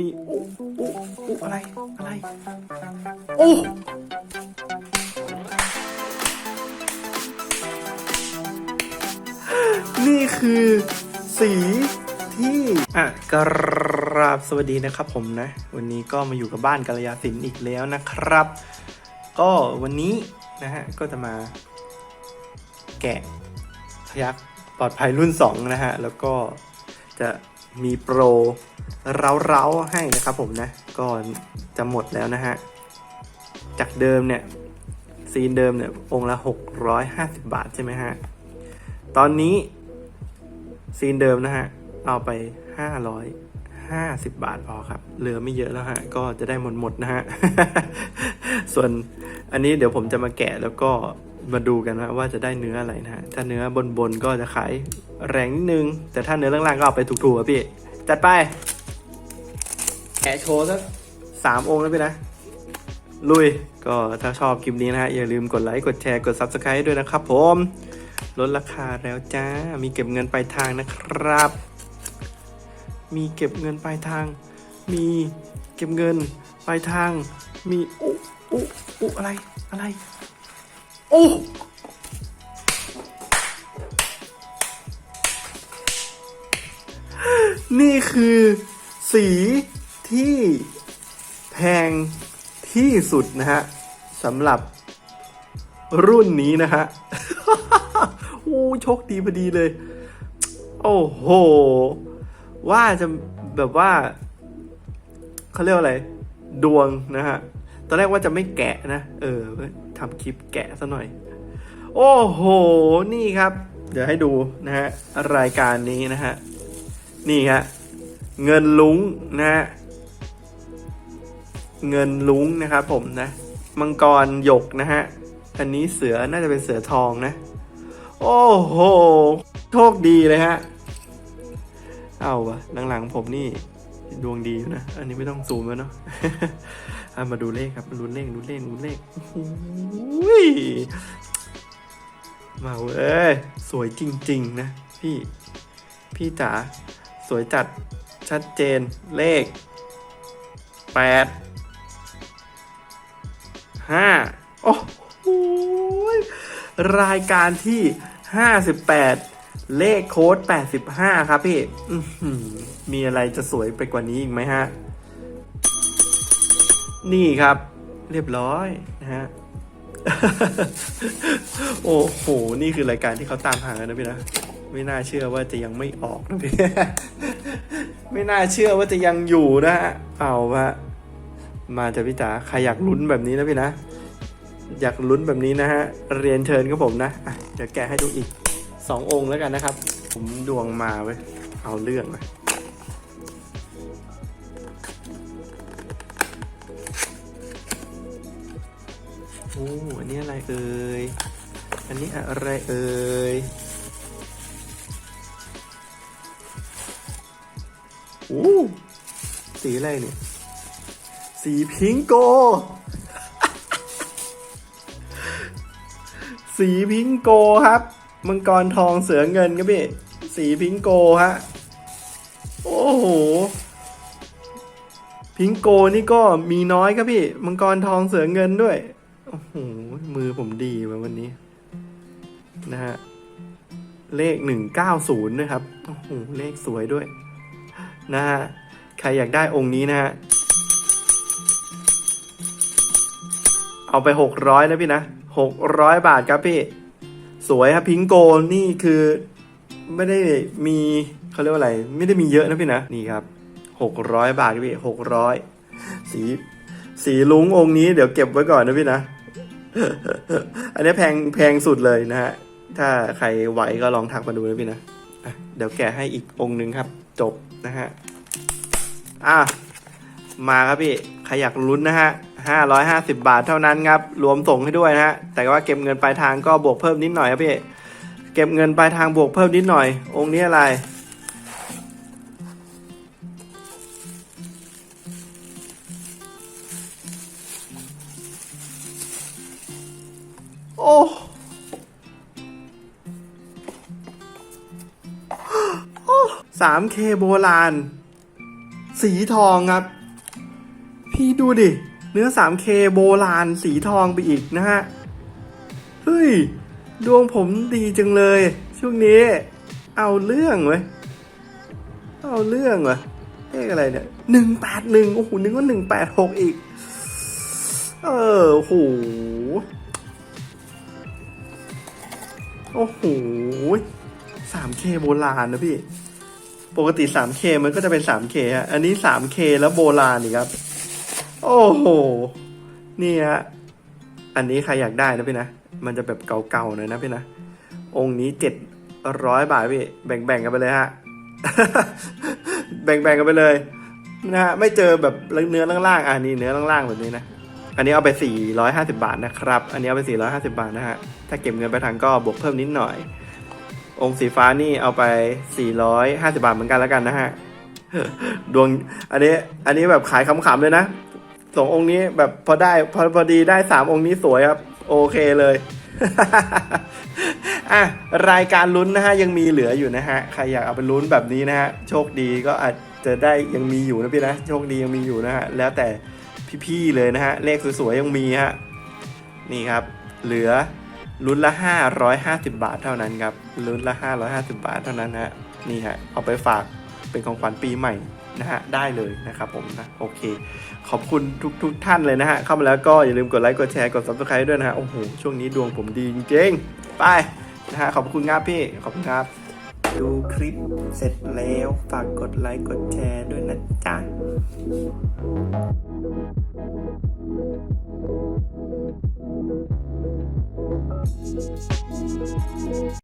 มีโอ้โอ้โอ้อะไร อะไรโอ้นี่คือสีที่ อะกราบสวัสดีนะครับผมนะ วันนี้ก็มาอยู่กับบ้านกัลยาสินอีกแล้วนะครับ ก็วันนี้นะฮะ ก็จะมา แกะพยักปลอดภัยรุ่น 2 นะฮะ แล้วก็จะ มีโปรเร้าๆให้นะครับผมนะก็จะหมดแล้วนะฮะ จากเดิมเนี่ย ซีนเดิมเนี่ย องละ 650 บาทใช่ไหมฮะ ตอนนี้ ซีนเดิมนะฮะ เอาไป 550 บาทพอครับ เหลือไม่เยอะแล้วฮะ ก็จะได้หมดหมดๆนะฮะ ส่วนอันนี้เดี๋ยวผมจะมาแกะแล้วก็ มาดูกันนะว่าจะได้เนื้ออะไรนะฮะถ้าเนื้อบนๆก็จะขายแรงนิดนึง แต่ถ้าเนื้อล่างๆก็เอาไปถูกๆครับพี่ จัดไปแกะโชว์สักสามองค์แล้วพี่นะ ลุย ก็ถ้าชอบคลิปนี้นะฮะ อย่าลืมกดไลค์ กดแชร์ กด Subscribe ด้วยนะครับผม ลดราคาแล้วจ้า มีเก็บเงินปลายทางนะครับ มีเก็บเงินปลายทาง มีเก็บเงินปลายทาง มี อุ๊อุ๊อุ๊อะไร อะไรโอ้นี่คือสีที่แพงที่สุดนะฮะสำหรับรุ่นนี้นะฮะโอ้โชคดีพอดีเลย โอ้โห ว่าจะแบบว่าเขาเรียกว่าอะไร ดวงนะฮะ ตอนแรกว่าจะไม่แกะนะ เออทำคลิปแกะซะหน่อย โอ้โห นี่ครับ เดี๋ยวให้ดูนะฮะรายการนี้นะฮะ นี่ฮะเงินลุงนะฮะเงินลุงนะครับผมนะ มังกรหยกนะฮะ อันนี้เสือน่าจะเป็นเสือทองนะ โอ้โห โชคดีเลยฮะ เอาวะหลังๆผมนี่ ดวงดีนะ อันนี้ไม่ต้องซูมแล้วเนาะเอามาดูเลขครับมาดูเลขดูเลขดูเลขโอ้โหยมาเว้ยสวยจริง ๆ นะ พี่ พี่จ๋าสวยจัดชัดเจนเลขแปดห้าโอ้โหรายการที่ห้าสิบแปด เลขโค้ดแปดสิบห้าครับพี่มีอะไรจะสวยไปกว่านี้อีกไหมฮะ นี่ครับ เรียบร้อยนะฮะ โอ้โห นี่คือรายการที่เขาตามหากันนะพี่นะ ไม่น่าเชื่อว่าจะยังไม่ออกนะพี่ ไม่น่าเชื่อว่าจะยังอยู่นะฮะ เอาวะมาจาพี่จ๋าใครอยากลุ้นแบบนี้นะพี่นะ อยากลุ้นแบบนี้นะฮะ เรียนเชิญครับผมนะะเดี๋ยวแกให้ดูอีก สององค์แล้วกันนะครับ ผมดวงมาเว้ย เอาเรื่องเลยโอ้อันนี้อะไรเอ่ย อันนี้อะไรเอ่ยโอ้สีอะไรเนี่ย สีพิงโก สีพิงโกครับ มังกรทองเสือเงินครับพี่ สีพิงโกฮะ โอ้โห พิงโกนี่ก็มีน้อยครับพี่ มังกรทองเสือเงินด้วย โอ้โห มือผมดีมาวันนี้ นะฮะ เลขหนึ่งเก้าศูนย์ด้วยครับ โอ้โห เลขสวยด้วย นะฮะ ใครอยากได้องค์นี้นะฮะ เอาไปหกร้อยนะพี่นะหกร้อยบาทครับพี่ สวยครับพิงโกนี่คือไม่ได้มีเขาเรียกว่าอะไร ไม่ได้มีเยอะนะพี่นะ นี่ครับหกร้อยบาทพี่หกร้อยสีสีลุงองค์นี้เดี๋ยวเก็บไว้ก่อนนะพี่นะ อันนี้แพงแพงสุดเลยนะฮะ ถ้าใครไหวก็ลองทักมาดูนะพี่นะะเดี๋ยวแกะให้อีกองค์หนึ่งครับ จบนะฮะ อะ มาครับพี่ ใครอยากลุ้นนะฮะ 550 บาทเท่านั้นครับ รวมส่งให้ด้วยนะฮะ แต่ว่าเก็บเงินปลายทางก็บวกเพิ่มนิดหน่อยครับพี่ เก็บเงินปลายทางบวกเพิ่มนิดหน่อย องค์นี้อะไร โอ้ 3K โบราณ สีทองครับ พี่ดูดิ เนื้อ 3K โบราณสีทองไปอีกนะฮะ เฮ้ย ดวงผมดีจังเลย ช่วงนี้ เอาเรื่องเว้ย เอาเรื่องวะเลขอะไรเนี่ยหนึ่งแปดหนึ่งโอ้โหนึกว่าหนึ่งแปดหกอีก เออโอ้โหโอ้โหสามเคโบราณนะพี่ ปกติสามเคมันก็จะเป็นสามเคฮะ อันนี้สามเคแล้วโบราณนี่ครับ โอ้โห นี่ฮะ อันนี้ใครอยากได้นะพี่นะ มันจะแบบเก่าๆหน่อยนะพี่นะ องค์นี้เจ็ดร้อยบาทพี่ แบ่งๆกันไปเลยฮะ แบ่งๆกันไปเลยนะฮะ ไม่เจอแบบเนื้อล่างๆ อ่านี่เนื้อล่างๆแบบนี้นะ อันนี้เอาไป 450 บาทนะครับ อันนี้เอาไป 450 บาทนะฮะ ถ้าเก็บเงินไปทางก็บวกเพิ่มนิดหน่อย องค์สีฟ้านี่เอาไป 450 บาทเหมือนกันแล้วกันนะฮะ ดวง อันนี้ อันนี้แบบขายขำๆเลยนะ สององค์นี้แบบพอได้พอพอดีได้สามองค์นี้สวยครับ โอเคเลย อะรายการลุ้นนะฮะยังมีเหลืออยู่นะฮะใครอยากเอาไปลุ้นแบบนี้นะฮะโชคดีก็อาจจะได้ยังมีอยู่นะพี่นะโชคดียังมีอยู่นะฮะแล้วแต่พี่ๆเลยนะฮะเลขสวยๆยังมีฮะนี่ครับ เหลือลุ้นละ 550 บาทเท่านั้นครับลุ้นละ 550 บาทเท่านั้นฮะนี่ฮะเอาไปฝากเป็นของขวัญปีใหม่ นะฮะได้เลยนะครับผมนะโอเค ขอบคุณทุกทุกท่านเลยนะฮะ เข้ามาแล้วก็อย่าลืมกดไลค์กดแชร์กด subscribe ด้วยนะฮะ โอ้โห ช่วงนี้ดวงผมดีจริงๆ ไปนะฮะ ขอบคุณครับพี่ ขอบคุณครับ ดูคลิปเสร็จแล้วฝากกดไลค์กดแชร์ด้วยนะจ๊ะ